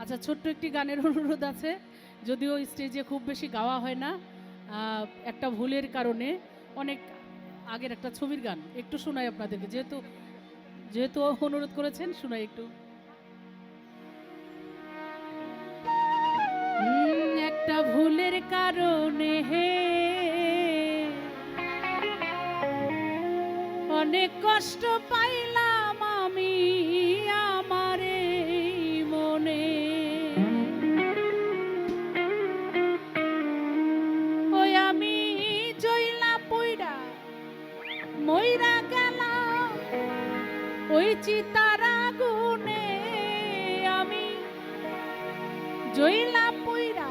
আচ্ছা ছোট্ট একটি গানের অনুরোধ আছে। যদিও স্টেজে খুব বেশি গাওয়া হয় না একটা ভুলের কারণে অনেক আগের একটা ছবির গান। একটু শোনাই আপনাদেরকে, যেহেতু যেহেতু অনুরোধ করেছেন, শোনাই একটু। একটা ভুলের কারণে হে অনেক কষ্ট পাইলাম আমি আমার মনে। ওই আমি জইলা পইরা মইরা গেলাম। ওই চিতার আগুনে আমি জইলা পইরা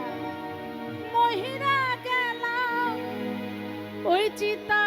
মহিরা গেলাম। ওই চিতার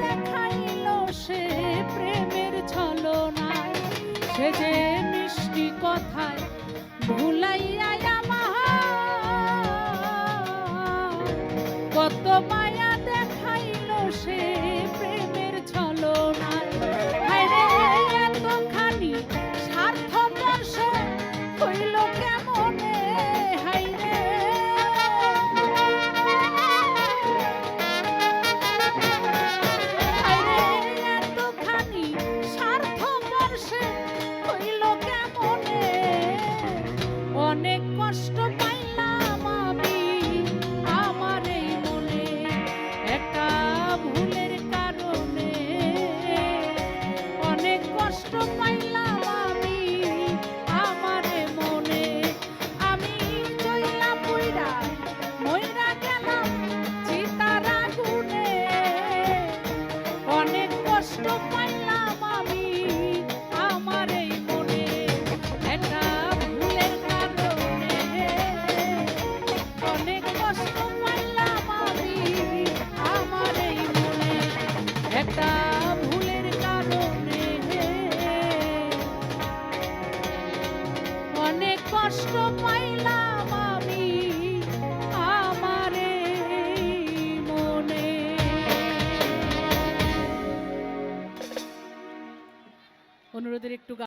দেখাইল সে প্রেমের ছলনায়। সে যে মিষ্টি কথায় ভুলাইয়া আমার কত মায়া অনেক কষ্ট পাইলাম